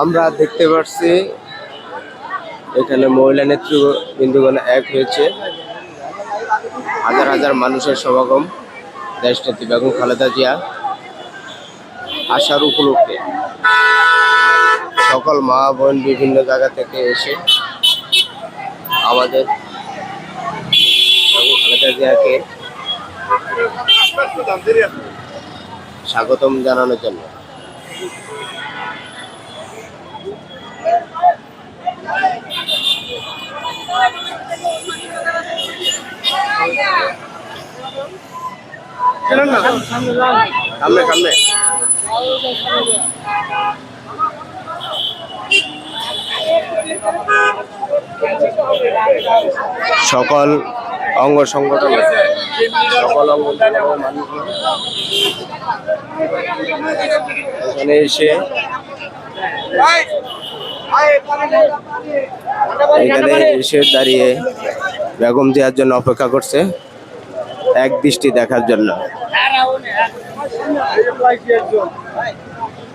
আমরা দেখতে পাচ্ছি এখানে মহিলা নেতৃবৃন্দগণ এক হয়েছে। হাজার হাজার মানুষের সমাগম, দেশনেত্রী বেগম খালেদা জিয়া আসার উপলক্ষে। সকল মা বোন বিভিন্ন জায়গা থেকে এসে আমাদের খালেদা জিয়াকে স্বাগতম জানানোর জন্য সামনে সামনে সকল অঙ্গ সংগঠন সকল এখানে এসে এখানে এসে দাঁড়িয়ে বেগম জিয়ার জন্য অপেক্ষা করছে। এক দৃষ্টি দেখার জন্য।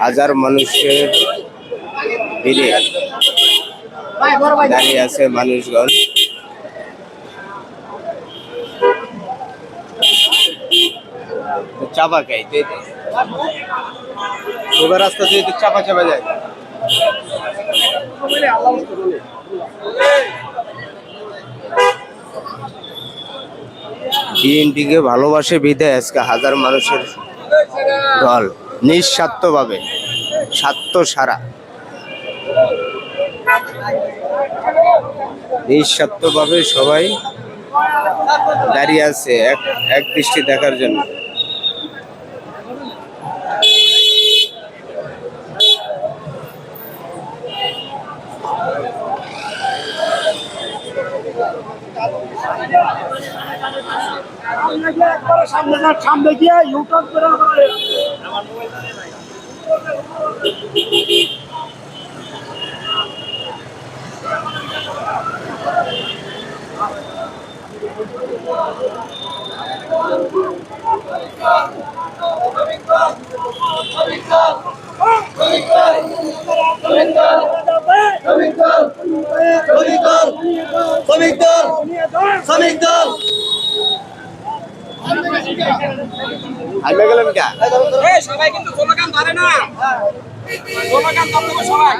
হাজার মানুষের ভিড়ে দাঁড়িয়ে আছে মানুষগণ। চাপা খাই এবার রাস্তা দিয়ে চাপা চাপা যায়। বিএনপিকে ভালোবাসে বিদায় আজকে হাজার মানুষের দল, নিঃস্বার্থভাবে স্বার্থ সারা নিঃস্বার্থভাবে সবাই দাঁড়িয়ে আছে এক এক দৃষ্টি দেখার জন্য। সামনে না সামনে গিয়ে ইউটার্ন করে আবার শ্রমিক দল শ্রমিক দল হাইমে গেলেন কা সবাই কিন্তু স্লোগান ধরে না স্লোগান ধরতে সবাই